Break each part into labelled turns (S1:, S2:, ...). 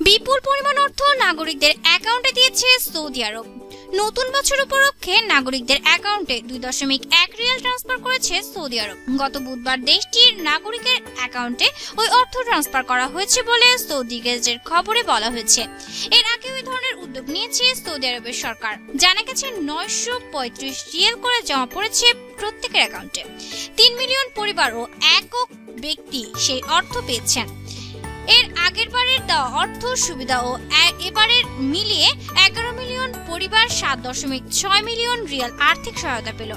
S1: বিপুল পরিমাণ অর্থ নাগরিকদের অ্যাকাউন্টে দিয়েছে সৌদি আরব। নতুন বছর উপলক্ষে নাগরিকদের অ্যাকাউন্টে দুই দশমিক এক রিয়াল ট্রান্সফার করেছে সৌদি আরব। গত বুধবার দেশটির নাগরিকের অ্যাকাউন্টে ওই অর্থ ট্রান্সফার করা হয়েছে বলে সৌদি গেজের খবরে বলা হয়েছে। এর আগে ওই ধরনের উদ্যোগ নিয়েছে সৌদি আরবের সরকার। জানা গেছে, নয়শো পঁয়ত্রিশ রিয়াল করে জমা পড়েছে প্রত্যেকের অ্যাকাউন্টে। তিন মিলিয়ন পরিবার ও একক ব্যক্তি সেই অর্থ পেয়েছেন। এর আগের বারের দেওয়া অর্থ সুবিধা ও এবারের মিলিয়ে এগারো মিলিয়ন পরিবার সাত দশমিক ছয় মিলিয়ন রিয়াল আর্থিক সহায়তা পেল।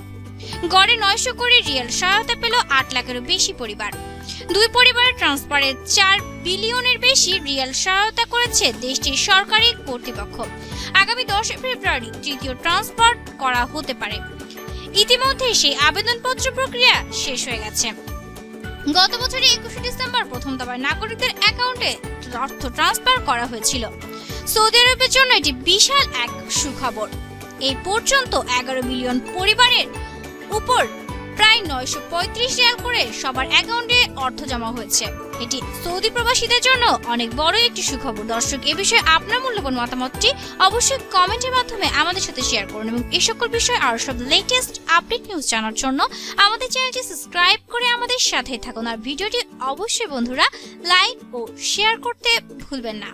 S1: গড়ে নয়শো কোটি রিয়াল সহায়তা পেল আট লাখেরও বেশি পরিবার। দুই পরিবারের ট্রান্সফারে চার বিলিয়নের বেশি রিয়াল সহায়তা করেছে দেশটির সরকারি কর্তৃপক্ষ। আগামী দশ ফেব্রুয়ারি তৃতীয় ট্রান্সফার করা হতে পারে। ইতিমধ্যে সেই আবেদনপত্র প্রক্রিয়া শেষ হয়ে গেছে। গত বছরের একুশে ডিসেম্বর প্রথম দফায় নাগরিকদের অ্যাকাউন্টে অর্থ ট্রান্সফার করা হয়েছিল। সৌদি আরবের জন্য এটি বিশাল এক সুখবর। এই পর্যন্ত এগারো মিলিয়ন পরিবারের উপর নয়শো পঁয়ত্রিশ রিয়াল করে সবার অ্যাকাউন্টে অর্থ জমা হয়েছে। এটি সৌদি প্রবাসীদের জন্য অনেক বড় একটি সুখবর। দর্শক, এ বিষয়ে আপনার মূল্যবান মতামতটি অবশ্যই কমেন্টের মাধ্যমে আমাদের সাথে শেয়ার করুন এবং এই সকল বিষয়ে আরও সব লেটেস্ট আপডেট নিউজ জানার জন্য আমাদের চ্যানেলটি সাবস্ক্রাইব করে আমাদের সাথে থাকুন। আর ভিডিওটি অবশ্যই বন্ধুরা লাইক ও শেয়ার করতে ভুলবেন না।